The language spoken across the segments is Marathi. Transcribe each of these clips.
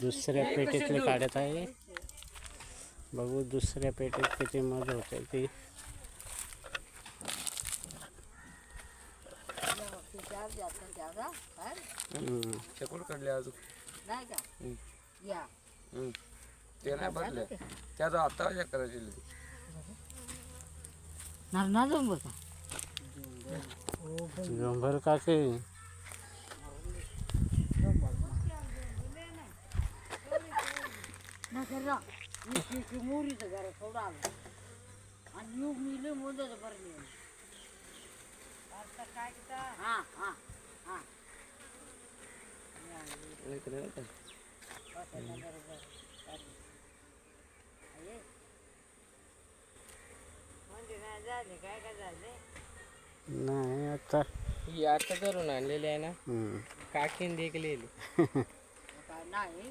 दुसऱ्या पेटीतले काढत आहे बघू दुसऱ्या पेटीत किती मज़ा होते ती. काढले अजून का. या. ते नाही भरले त्याचा आता करायचे ना जाऊन बघा झुंबर काकी मोरीचं घर थोडं आलं. आणि युग मिले मोदच बरं हा हा हा. नाही आता. ही आता धरून आणलेली आहे ना. काकीन देखलेली काय नाही.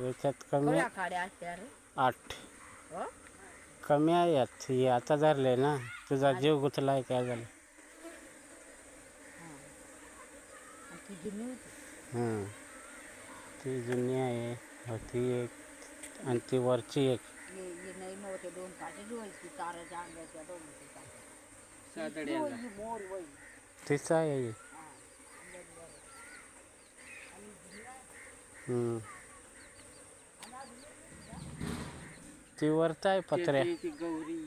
याच्यात कमी रे आठ। कमी आहे यात हे आता धरले ना तुझा जीव गुतलाय काय झालं ती जुनी. ती आहे होती एक आणि ती वरची एक। ये ये। ती वरच आहे पत्र्या ती- गौरी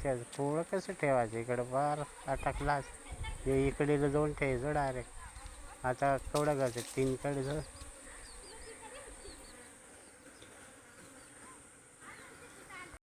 आहे पोळं कसं ठेवायचं इकडं? बार अटकलाच हे इकडे जाऊन ठेवायचं डायरेक्ट आता केवढं करते तीन चाळीस